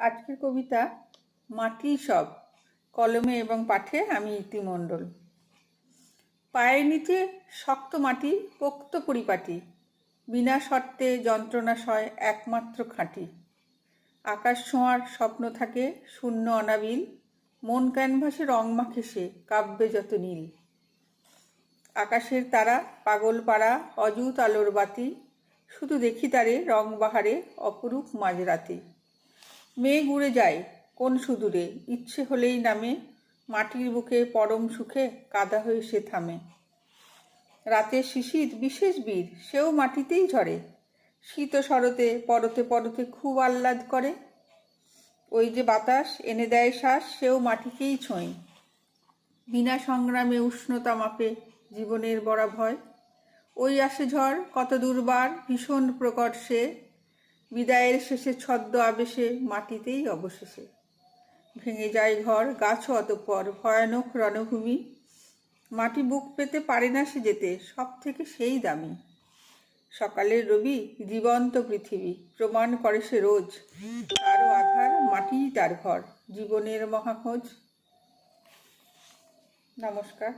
আজকের কবিতা মাটি সব, কলমে এবং পাঠে আমি ইতিমণ্ডল। পায়ের নিচে শক্ত মাটি, পোক্ত পরিপাটি, বিনা শর্তে যন্ত্রণা সয় একমাত্র খাঁটি। আকাশ ছোঁয়ার স্বপ্ন থাকে শূন্য অনাবিল, মন ক্যানভাসে রং মাখে সে কাব্যে যত নীল। আকাশের তারা পাগল পাড়া, অযুত আলোর বাতি, শুধু দেখি তারে রং বাহারে অপরূপ মাঝরাতি। মেঘ উড়ে যায় কোন সুদূরে। ইচ্ছে হলেই নামে, মাটির বুকে পরম সুখে কাদা হয়ে সে থামে। রাতে শিশির, বিশেষ বীর, সেও মাটিতেই ঝরে। শীত শরতে পরতে পরতে খুব আহ্লাদ করে। ওই যে বাতাস, এনে দেয় শ্বাস, সেও মাটিকেই ছোঁয়। বিনা সংগ্রামে উষ্ণতা মাপে জীবনের বড় ভয় ওই আসে ঝড়, কত দুর্বার, ভীষণ প্রকট সে। বিদায়ের শেষে ছদ্ম আবেশে মাটিতেই অবশেষে। ভেঙে যায় ঘর গাছও অতঃপর ভয়ানক রণভূমি। মাটি বুক পেতে পারে না সে যেতে সব থেকে সেই দামি। সকালের রবি, জীবন্ত পৃথিবী, প্রমাণ করে সে রোজ। তারও আধার মাটিই তার ঘর, জীবনের মহাখোঁজ। নমস্কার।